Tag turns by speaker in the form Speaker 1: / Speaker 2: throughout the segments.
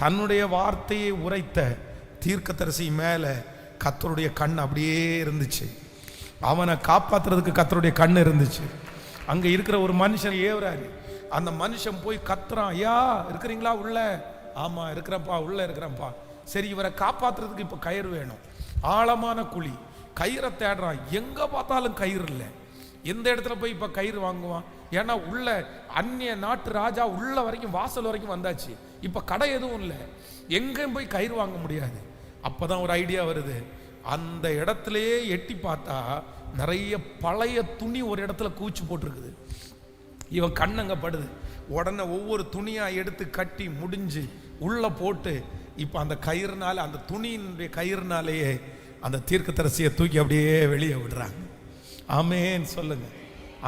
Speaker 1: தன்னுடைய வார்த்தையை உரைத்த தீர்க்கதரிசி மேலே கத்தருடைய கண் அப்படியே இருந்துச்சு. அவனை காப்பாற்றுறதுக்கு கத்தருடைய கண் இருந்துச்சு. அங்கே இருக்கிற ஒரு மனுஷன் ஏவுறாரு. அந்த மனுஷன் போய் கத்துறான் ஐயா இருக்கிறீங்களா உள்ள? ஆமாம் இருக்கிறப்பா உள்ள இருக்கிறப்பா சரி இவரை காப்பாத்துறதுக்கு இப்போ கயிறு வேணும். ஆழமான குழி கயிறை தேடுறான். எங்கே பார்த்தாலும் கயிறு இல்லை. எந்த இடத்துல போய் இப்போ கயிறு வாங்குவான்? ஏன்னா உள்ள அந்நிய நாட்டு ராஜா உள்ள வரைக்கும் வாசல் வரைக்கும் வந்தாச்சு. இப்போ கடை எதுவும் இல்லை. எங்கேயும் போய் கயிறு வாங்க முடியாது. அப்பதான் ஒரு ஐடியா வருது. அந்த இடத்துலயே எட்டி பார்த்தா நிறைய பழைய துணி ஒரு இடத்துல கூச்சு போட்டிருக்குது. இவன் கண்ணங்க படுது. உடனே ஒவ்வொரு துணியாக எடுத்து கட்டி முடிஞ்சு உள்ளே போட்டு இப்போ அந்த கயிறுனால அந்த துணியினுடைய கயிறுனாலேயே அந்த தீர்க்கதரிசியை தூக்கி அப்படியே வெளியே விடுறாங்க. ஆமேன்னு சொல்லுங்கள்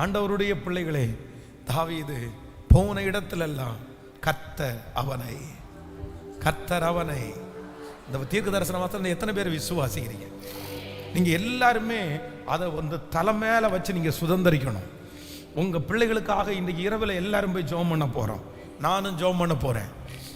Speaker 1: ஆண்டவருடைய பிள்ளைகளே தாவீது போன இடத்திலெல்லாம் கர்த்தர் அவனை கர்த்தர் அவனை. இந்த தீர்க்க தரிசன எத்தனை பேர் விசுவாசிக்கிறீங்க? நீங்கள் எல்லாருமே அதை வந்து தலை மேலே வச்சு நீங்கள் சுதந்திரிக்கணும். உங்கள் பிள்ளைகளுக்காக இன்றைக்கி இரவில் எல்லாரும் போய் ஜோம் பண்ண போகிறோம் நானும் ஜோம் பண்ண போகிறேன்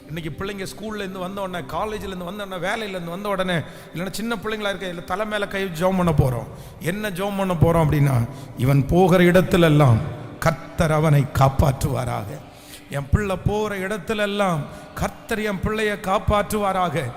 Speaker 1: இன்னைக்கு பிள்ளைங்க ஸ்கூல்லேருந்து வந்த உடனே காலேஜ்லேருந்து வந்த உடனே வேலையிலேருந்து வந்த உடனே இல்லைன்னா சின்ன பிள்ளைங்களா இருக்க இல்லை தலை மேலே கை ஜோம் பண்ண போகிறோம் என்ன ஜோம் பண்ண போகிறோம் அப்படின்னா இவன் போகிற இடத்துலெல்லாம் கர்த்தர் அவனை காப்பாற்றுவாராக. என் பிள்ளை போகிற இடத்துல எல்லாம் கர்த்தர் என் பிள்ளையை காப்பாற்றுவாராக.